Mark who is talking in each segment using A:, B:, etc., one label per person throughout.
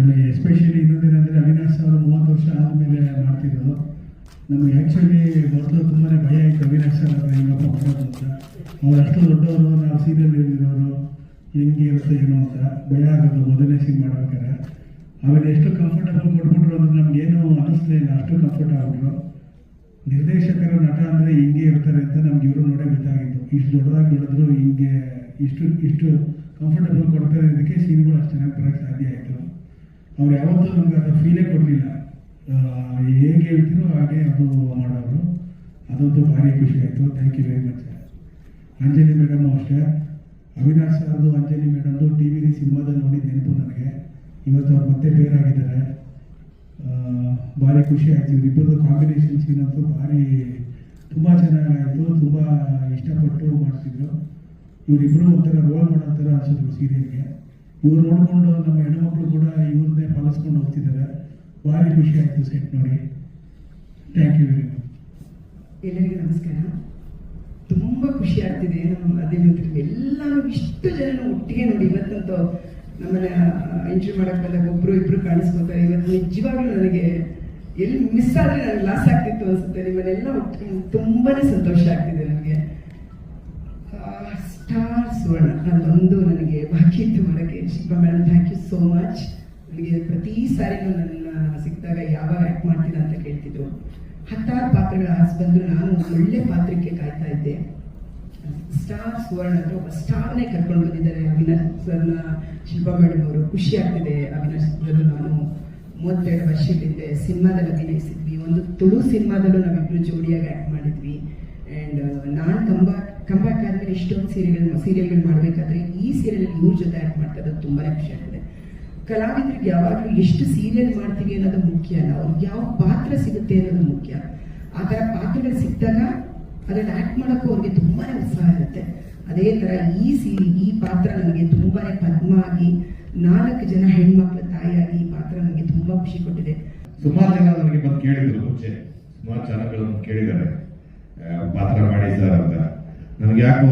A: ಆಮೇಲೆ ಎಸ್ಪೆಷಲಿ ಇನ್ನೊಂದೇನೆಂದರೆ ಅವಿನಾಶ್ ಅವರು ಮೂವತ್ತು ವರ್ಷ ಆದಮೇಲೆ ಮಾಡ್ತಿದ್ರು ನಮಗೆ ಆ್ಯಕ್ಚುಲಿ ಮೊದಲು ತುಂಬಾ ಭಯ ಇತ್ತು ಅವಿನಾಶ್ ಸರ್ ಅವರು ಹೆಂಗಪ್ಪ ಮಾಡೋದು ಅಂತ. ಅವ್ರು ಅಷ್ಟು ದೊಡ್ಡವರು, ನಾವು ಸೀರಿಯಲ್ ಇರೋರು ಹೆಂಗೆ ಇರುತ್ತೆ ಏನೋ ಅಂತ ಭಯ ಆಗೋದು ಮೊದಲನೇ ಸೀನ್ ಮಾಡ್ಬೇಕಾದ್ರೆ ಆಮೇಲೆ ಎಷ್ಟು ಕಂಫರ್ಟಬಲ್ ಕೊಟ್ಬಿಟ್ರು ಅಂದ್ರೆ ನಮಗೇನು ಅನ್ನಿಸ್ಲೇ ಇಲ್ಲ, ಅಷ್ಟು ಕಂಫರ್ಟ್ ಆಗ್ಬಿಟ್ರು ನಿರ್ದೇಶಕರು ನಟ ಅಂದರೆ ಹಿಂಗೆ ಇರ್ತಾರೆ ಅಂತ ನಮ್ಗೆ ಇವರು ನೋಡೇ ಗೊತ್ತಾಗಿತ್ತು. ಇಷ್ಟು ದೊಡ್ಡದಾಗಿ ಬೆಳೆದ್ರು ಹಿಂಗೆ ಇಷ್ಟು ಇಷ್ಟು ಕಂಫರ್ಟಬಲ್ ಕೊಡ್ತಾರೆ ಇದಕ್ಕೆ ಸೀನ್ಗಳು ಅಷ್ಟು ಚೆನ್ನಾಗಿ ಬರೋಕ್ಕೆ ಸಾಧ್ಯ ಆಯಿತು. ಅವ್ರು ಯಾವತ್ತೂ ನಮ್ಗೆ ಅದು ಫೀಲೇ ಕೊಡಲಿಲ್ಲ. ಹೇಗೆ ಹೇಳ್ತೀರೋ ಹಾಗೆ ಅದು ಮಾಡೋರು. ಅದಂತೂ ಭಾರಿ ಖುಷಿ ಆಯಿತು. Thank you very much Anjali madam ಅಷ್ಟೇ. ಅವಿನಾಶ್ ಸರ್ದು, ಅಂಜಲಿ ಮೇಡಮ್ದು ಟಿ ವಿಲಿ ಸಿನಿಮಾದಲ್ಲಿ ನೋಡಿದ ನೆನಪು ನನಗೆ. ಇವತ್ತು ಅವ್ರು ಮತ್ತೆ ಬೇರಾಗಿದ್ದಾರೆ ಭಾರಿ ಖುಷಿ ಆಯ್ತು. ಇವರಿಬ್ಬರದ್ದು ಕಾಂಬಿನೇಷನ್ ಸೀನ್ ಅಂತೂ ಭಾರಿ, ತುಂಬ ಚೆನ್ನಾಗಾಯಿತು. ತುಂಬ ಇಷ್ಟಪಟ್ಟು ಮಾಡ್ತಿದ್ರು. ಇವರಿಬ್ಬರು ಒಂಥರ ರೋಲ್ ಮಾಡೋ ಥರ ಅನ್ಸಿದ್ರು ಸೀರಿಯಲ್ಗೆ ಇವ್ರು ನೋಡಿಕೊಂಡು ನಮ್ಮ ಹೆಣ್ಮಕ್ಳು ಕೂಡ ಇವ್ರನ್ನೇ ಪಾಲಿಸ್ಕೊಂಡು ಹೋಗ್ತಿದ್ದಾರೆ. ಭಾರಿ ಖುಷಿ ಆಯಿತು ಸೆಟ್ ನೋಡಿ. ಥ್ಯಾಂಕ್ ಯು ವೆರಿ ಮಚ್
B: ಎಲ್ಲರಿಗೂ ನಮಸ್ಕಾರ. ತುಂಬ ಖುಷಿ ಆಗ್ತಿದೆ ನಮ್ಮ ಅದೇನಂತೀವಿ ಎಲ್ಲರೂ ಇಷ್ಟು ಜನ ಒಟ್ಟಿಗೆ ನೋಡಿ. ಇವತ್ತಂತೂ ನಮ್ಮನ್ನ ಎಂಟ್ರಿ ಮಾಡಕ್ ಬಂದಾಗ ಒಬ್ರು ಇಬ್ರು ಕಾಣಿಸ್ಕೊತಾರೆ. ಇವತ್ತು ನಿಜವಾಗ್ಲೂ ನನಗೆ ಎಲ್ಲಿ ಮಿಸ್ ಆದ್ರೆ ನನಗೆ ಲಾಸ್ ಆಗ್ತಿತ್ತು ಅನ್ಸುತ್ತೆ. ನಿಮ್ಮನ್ನೆಲ್ಲ ಒಟ್ಟಿಗೆ ತುಂಬಾನೇ ಸಂತೋಷ ಆಗ್ತಿದೆ ನನಗೆ ಸುವರ್ಣ ಅದೊಂದು ನನಗೆ ಬಾಕಿ ಇತ್ತು ಮಾಡೋಕ್ಕೆ Shilpa madam thank you so much ನನಗೆ ಪ್ರತಿ ಸಾರಿನೂ ನನ್ನ ಸಿಕ್ಕಿದಾಗ ಯಾವಾಗ ಆ್ಯಕ್ಟ್ ಮಾಡ್ತೀರಾ ಅಂತ ಕೇಳ್ತಿದ್ರು. ಹತ್ತಾರು ಪಾತ್ರಗಳ ಆಸೆ ನಾನು ಒಂದು ಒಳ್ಳೆ ಪಾತ್ರಕ್ಕೆ ಕಾಯ್ತಾ ಇದ್ದೆ. ಸ್ಟಾರ್ ಸುವರ್ಣ ಅಂದ್ರೆ ಒಬ್ಬ ಸ್ಟಾರ್ನೇ ಕರ್ಕೊಂಡು ಬಂದಿದ್ದಾರೆ ಅವಿನಾಶ್ ಸರ್ನ ಶಿಲ್ಪಾ ಮೇಡಮ್ ಅವರು. ಖುಷಿ ಆಗ್ತಿದೆ ಅವಿನಾಶ್ ಜೊತೆ ನಾನು ಮೂವತ್ತೆರಡು ವರ್ಷದ ಹಿಂದೆ ಸಿನಿಮಾದಲ್ಲಿ ಅಭಿನಯಿಸಿದ್ವಿ. ಒಂದು ತುಳು ಸಿನಿಮಾದಲ್ಲೂ ನಾವಿಬ್ರು ಜೋಡಿಯಾಗಿ ಆ್ಯಕ್ಟ್ ಮಾಡಿದ್ವಿ. ಆ್ಯಂಡ್ ನಾನು ಕಂಬ್ಯಾಕ್ ಬ್ಯಾಕ್ ಇಷ್ಟೊಂದು ಸೀರಿಯಲ್ ಸೀರಿಯಲ್ಗಳು ಮಾಡಬೇಕಾದ್ರೆ ಈ ಸೀರಿಯಲ್ ಇವ್ರ ಜೊತೆ ಆ್ಯಕ್ಟ್ ಮಾಡ್ತಾ ಇರೋದು ತುಂಬಾನೇ ಖುಷಿ ಆಗ್ತದೆ. ಕಲಾವಿದರಿಗೆ ಯಾವಾಗಲೂ ಎಷ್ಟು ಸೀರಿಯಲ್ ಮಾಡ್ತೀವಿ ಅನ್ನೋದು ಮುಖ್ಯ ಅಲ್ಲ. ಅವ್ರಿಗೆ ಯಾವ ಪಾತ್ರ ಸಿಗುತ್ತೆ ಅನ್ನೋದು ಮುಖ್ಯ. ಆ ಥರ ಪಾತ್ರಗಳು ಸಿಕ್ಕಿದಾಗ ಅದನ್ನು ಆ್ಯಕ್ಟ್ ಮಾಡೋಕ್ಕೂ ಅವ್ರಿಗೆ ತುಂಬಾನೇ ಉತ್ಸಾಹ ಇರುತ್ತೆ. ಅದೇ ಥರ ಈ ಸೀರಿ, ಈ ಪಾತ್ರ ನನಗೆ ತುಂಬಾನೇ ಪದ್ಮ ಆಗಿ ನಾಲ್ಕು ಜನ ಹೆಣ್ಮಕ್ಳ ತಾಯಿಯಾಗಿ ಈ ಪಾತ್ರ ನನಗೆ ತುಂಬಾ ಖುಷಿ ಕೊಟ್ಟಿದೆ.
C: ಸುಮಾರು ಜನ ನನಗೆ ಬಂದು ಕೇಳಿದ್ರು ಮುಂಚೆ. ಸುಮಾರು ಚಾನಲ್ಗಳನ್ನು ಕೇಳಿದ್ದಾರೆ. ಪಾತ್ರ ಮಾಡಿ ಸರ್ ಅಂತ. ನನಗೆ ಯಾಕೋ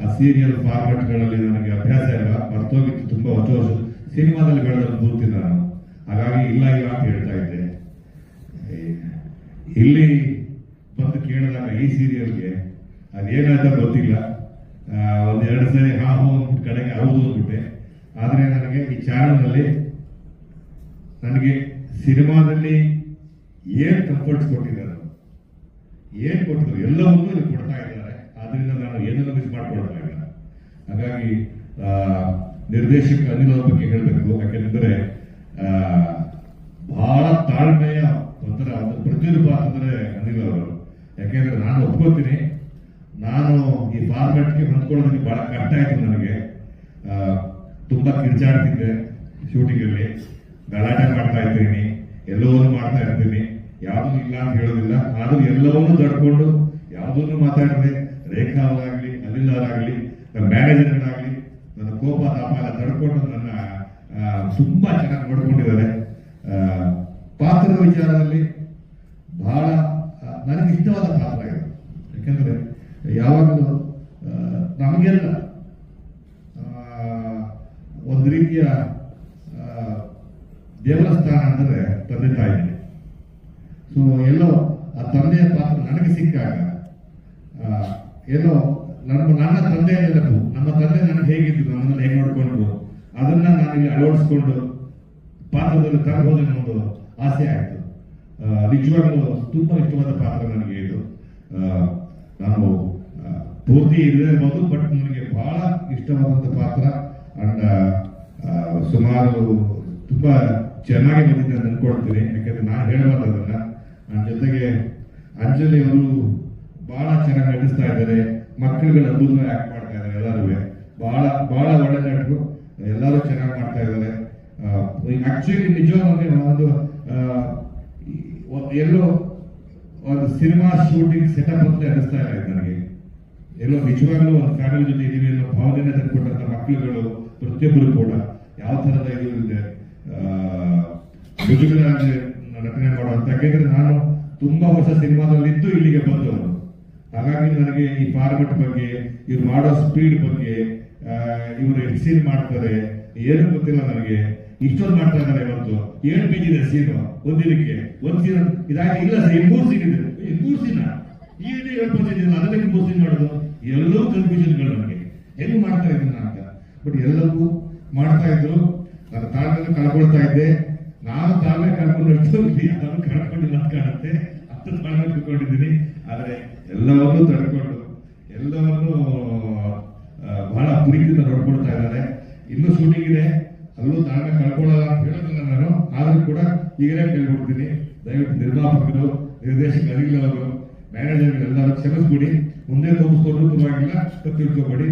C: ಆ ಸೀರಿಯಲ್ ಫಾರ್ಮೆಟ್ಗಳಲ್ಲಿ ನನಗೆ ಅಭ್ಯಾಸ ಇಲ್ಲ, ಮರ್ತೋಗಿತ್ತು ತುಂಬಾ ಹೊಸ ವರ್ಷ. ಸಿನಿಮಾದಲ್ಲಿ ಬೆಳೆದ ಪೂರ್ತಿ ನಾನು. ಹಾಗಾಗಿ ಇಲ್ಲ ಇಲ್ಲ ಅಂತ ಹೇಳ್ತಾ ಇದ್ದೆ. ಇಲ್ಲಿ ಬಂದು ಕೇಳಿದಾಗ ಈ ಸೀರಿಯಲ್ಗೆ ಅದೇನಾಯ್ತ ಗೊತ್ತಿಲ್ಲ. ಒಂದ್ ಎರಡು ಸರಿ ಹಾ, ಹೋ ಕಡೆಗೆ ಹೌದು ಅಂದ್ಬಿಟ್ಟೆ. ಆದರೆ ನನಗೆ ಈ ಚಾನಲ್ನಲ್ಲಿ ನನಗೆ ಸಿನಿಮಾದಲ್ಲಿ ಏನು ಕಂಫರ್ಟ್ಸ್ ಕೊಟ್ಟಿದ್ದಾರೆ ಏನು ಕೊಟ್ಟಿದ್ರು ಎಲ್ಲವನ್ನೂ ಇಲ್ಲಿ ಕೊಡ್ತಾ ಇದ್ದಾರೆ ಆದ್ರಿಂದ ನಾನು ಏನನ್ನು ಮಿಸ್ ಮಾಡ್ಕೊಳ್ತಾ ಇಲ್ಲ ಹಾಗಾಗಿ ನಿರ್ದೇಶಕ ಅನಿಲ್ ಅವ್ರ ಬಗ್ಗೆ ಹೇಳಬೇಕು. ಯಾಕೆಂದ್ರೆ ಬಹಳ ತಾಳ್ಮೆಯ ಒಂಥರ ಒಂದು ಪ್ರತಿರೂಪ ಅಂದರೆ ಅನಿಲ್ ಅವರು. ಯಾಕೆಂದ್ರೆ ನಾನು ಒಪ್ಕೋತೀನಿ. ನಾನು ಈ ಫಾರ್ಮೆಟ್ಗೆ ಹೊಂದ್ಕೊಳ್ಳೋದಕ್ಕೆ ಬಹಳ ಕಷ್ಟ ಆಯ್ತು ನನಗೆ. ತುಂಬಾ ಕಿರ್ಚಾಡ್ತಿದ್ದೆ ಶೂಟಿಂಗ್ ಅಲ್ಲಿ. ಗಲಾಟೆ ಮಾಡ್ತಾ ಇದ್ದೀನಿ. ಎಲ್ಲವನ್ನೂ ಮಾಡ್ತಾ ಇರ್ತೀನಿ. ಯಾವುದೂ ಇಲ್ಲ ಅಂತ ಹೇಳೋದಿಲ್ಲ. ಆದ್ರೂ ಎಲ್ಲವನ್ನೂ ತಡ್ಕೊಂಡು ಯಾವುದನ್ನು ಮಾತಾಡದೆ ರೇಖಾ ಅವರಾಗ್ಲಿ ಅನಿಲ್ ಅವರಾಗ್ಲಿ ನನ್ನ ಆಗಲಿ ನನ್ನ ಕೋಪ ತಾಪ ಎಲ್ಲ ತಡ್ಕೊಂಡು ನನ್ನ ತುಂಬಾ ಚೆನ್ನಾಗಿ ನೋಡ್ಕೊಂಡಿದ್ದಾರೆ. ಪಾತ್ರದ ವಿಚಾರದಲ್ಲಿ ಬಹಳ ನನಗೆ ಇಷ್ಟವಾದ ಪಾತ್ರ ಇದು. ಯಾಕಂದ್ರೆ ಯಾವಾಗಲೂ ನಮಗೆಲ್ಲ ಒಂದು ರೀತಿಯ ದೇವಸ್ಥಾನ ಅಂದರೆ ತಂದೆ ತಾಯಿ. ಸೊ ಎಲ್ಲೋ ಆ ತಂದೆಯ ಪಾತ್ರ ನನಗೆ ಸಿಕ್ಕಾಗ ಏನೋ ನಮ್ಮ, ನನ್ನ ತಂದೆ ನೆನಪು ನಮ್ಮ ತಂದೆ ನನಗೆ ಹೇಗಿದ್ರು, ನಮ್ಮನ್ನ ಹೇಗೆ ನೋಡ್ಕೊಂಡ್ರು, ಅದನ್ನ ನಾನು ಇಲ್ಲಿ ಅಳವಡಿಸ್ಕೊಂಡು ಪಾತ್ರದಲ್ಲಿ ತರಬಹುದು ಒಂದು ಆಸೆ ಆಯ್ತು. ನಿಜವಾಗ್ಲೂ ತುಂಬಾ ಇಷ್ಟವಾದ ಪಾತ್ರ ನನಗೆ ಇದು. ನಾನು ಪೂರ್ತಿ ಇರಬಹುದು ಬಟ್ ನನಗೆ ಬಹಳ ಇಷ್ಟವಾದಂತ ಪಾತ್ರ. ಅಂಡ್ ಸುಮಾರು ತುಂಬಾ ಚೆನ್ನಾಗಿ ಬಂದಿದೆ ಅಂತ ಅನ್ಕೊಳ್ತೀನಿ ಯಾಕಂದ್ರೆ ನಾನು ಹೇಳಬಾರ್ದು ಅದನ್ನ. ನನ್ನ ಜೊತೆಗೆ ಅಂಜಲಿ ಅವರು ಬಹಳ ಚೆನ್ನಾಗಿ ನಟಿಸ್ತಾ ಇದ್ದಾರೆ. ಮಕ್ಕಳುಗಳು ಅದ್ಭುತವಾಗಿ ಆಕ್ಟ್ ಮಾಡ್ತಾ ಇದ್ದಾರೆ ಎಲ್ಲರೂ ಬಹಳ ಬಹಳ ಒಳ್ಳೆ ನಟರು. ಎಲ್ಲರೂ ಚೆನ್ನಾಗಿ ಮಾಡ್ತಾ ಇದ್ದಾರೆ. ಆಕ್ಚುಲಿ ನಿಜವಾಗಿ ಒಂದು ಎಲ್ಲೋ ಒಂದು ಸಿನಿಮಾ ಶೂಟಿಂಗ್ ಸೆಟಪ್ ಅಂತ ಅನಿಸ್ತಾ ಇಲ್ಲ ನನಗೆ. ಎಲ್ಲೋ ನಿಜವಾಗ್ಲೂ ಒಂದು ಫ್ಯಾಮಿಲಿ ಜೊತೆ ಇದೀವಿ ಅನ್ನೋ ಭಾವನೆ ತಂದುಕೊಟ್ಟಂತ ಮಕ್ಕಳುಗಳು, ಪ್ರತಿಯೊಬ್ಬರು ಕೂಡ ಯಾವ ತರದ ಇದು ಇದೆ ನಟನೆ ಮಾಡುವಂತ. ಯಾಕೆಂದ್ರೆ ನಾನು ತುಂಬಾ ವರ್ಷ ಸಿನಿಮಾದಲ್ಲಿದ್ದು ಇಲ್ಲಿಗೆ ಬಂದವರು ಹಾಗಾಗಿ ನನಗೆ ಈ ಫಾರ್ಮೆಟ್ ಬಗ್ಗೆ, ಇವ್ರು ಮಾಡೋ ಸ್ಪೀಡ್ ಬಗ್ಗೆ ಇವರು ಸೀನ್ ಮಾಡ್ತಾರೆ, ಏನು ಗೊತ್ತಿಲ್ಲ ನನಗೆ. ಇಷ್ಟೊಂದು ಮಾಡ್ತಾ ಇದ್ದಾರೆ ಇವತ್ತು. ಏನು ಪೇಜ್ ಇದೆ ಸೀನು ಒಂದಿನಕ್ಕೆ ಒಂದ್ ಸೀನ್ ಇದಾಗಿ ಇಲ್ಲ ಸರ್ ಮೂರು ಸೀನ್ ಇದೆ. ಈ ಮೂರು ಸೀನ ಈ ಏಳು ಪರ್ಸೆಂಟ್ ಅದಕ್ಕೆ ಮೂರು ಸೀನ್ ಮಾಡೋದು? ಎಲ್ಲವೂ ಕನ್ಫ್ಯೂಷನ್ಗಳು ನನಗೆ. ಹೆಂಗ್ ಮಾಡ್ತಾ ಇದ್ದೀನಿ ಅಂತ. ಬಟ್ ಎಲ್ಲವೂ ಮಾಡ್ತಾ ಇದ್ರು. ನಾನು ತಾಳ್ಮೆ ಕಳ್ಕೊಳ್ತಾ ಇದ್ದೆ. ನಾನು ತಾಳ್ಮೆ ಕಳ್ಕೊಂಡಷ್ಟು ಯಾರು ಕಳ್ಕೊಂಡಿಲ್ಲ ಅಂತ ಕಾಣುತ್ತೆ. ಅಷ್ಟು ತಾಳ್ಮೆ ಬಿಟ್ಕೊಂಡಿದ್ದೀನಿ ಆದರೆ ಎಲ್ಲವನ್ನೂ ತಡ್ಕೊಂಡು, ಎಲ್ಲವನ್ನೂ ಬಹಳ ಪ್ರೀತಿಯಿಂದ ನೋಡ್ಕೊಳ್ತಾ ಇದ್ದಾರೆ. ಇನ್ನೂ ಶೂಟಿಂಗ್ ಇದೆ. ಅಲ್ಲೂ ತಾಳ್ಮೆ ಕಳ್ಕೊಳ್ಳಲ್ಲ ಅಂತ ಹೇಳೋದಿಲ್ಲ ನಾನು. ಆದ್ರೂ ಕೂಡ ಈಗಲೇ ಕೇಳ್ಕೊಡ್ತೀನಿ. ದಯವಿಟ್ಟು ನಿರ್ಮಾಪಕರು ನಿರ್ದೇಶಕ ಅವರು ಮ್ಯಾನೇಜರ್ ಎಲ್ಲರೂ ಕ್ಷಮಿಸ್ಬಿಡಿ. ಮುಂದೆ ತೋರಿಸ್ಕೊಂಡು ಪರವಾಗಿಲ್ಲ ತಿಳ್ಕೊಬೇಡಿ